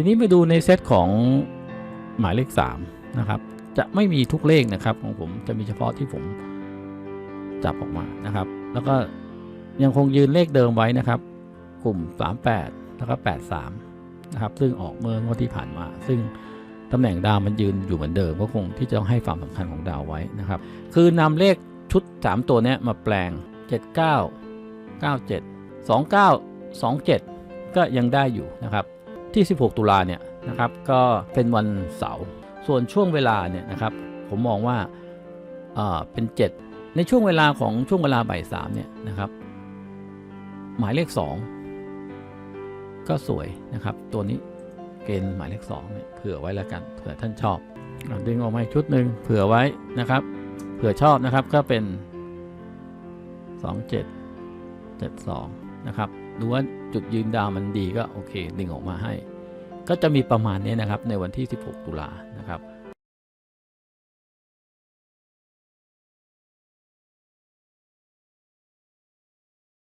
ทีนี้มาดูในเซตของหมายเลข3นะครับ จะไม่มีทุกเลขนะครับของผมจะมีเฉพาะที่ผมจับออกมานะครับ แล้วก็ยังคงยืนเลขเดิมไว้นะครับ กลุ่ม 38 แล้วก็ 83 นะครับ ซึ่งออกเมื่องวดที่ผ่านมา ซึ่งตำแหน่งดาวมันยืนอยู่เหมือนเดิมก็คงที่จะต้องให้ความสำคัญของดาวไว้นะครับ คือนำเลขชุด 3 ตัวนี้มาแปลง 79 97 29 27 ก็ยังได้อยู่นะครับ ที่ 16 ตุลาเนี่ยนะครับก็เป็นวันเสาร์ส่วนช่วงเวลาเนี่ยนะครับผมมองว่าเอ่อเป็น 7 ในช่วงเวลาของช่วงเวลาบ่ายสามเนี่ยนะครับหมายเลข 2 ก็สวยนะครับ ตัวนี้เกณฑ์หมายเลข2เนี่ยเผื่อไว้แล้วกันเผื่อท่านชอบอะดึงออกมาอีกชุดหนึ่งเผื่อไว้นะครับ เผื่อชอบนะครับก็เป็น 27 72 นะครับ ดูว่าจุดยืนดาวมันดีก็โอเคดึงออกมาให้ ก็จะมีประมาณนี้นะครับในวันที่ 16 ตุลานะครับ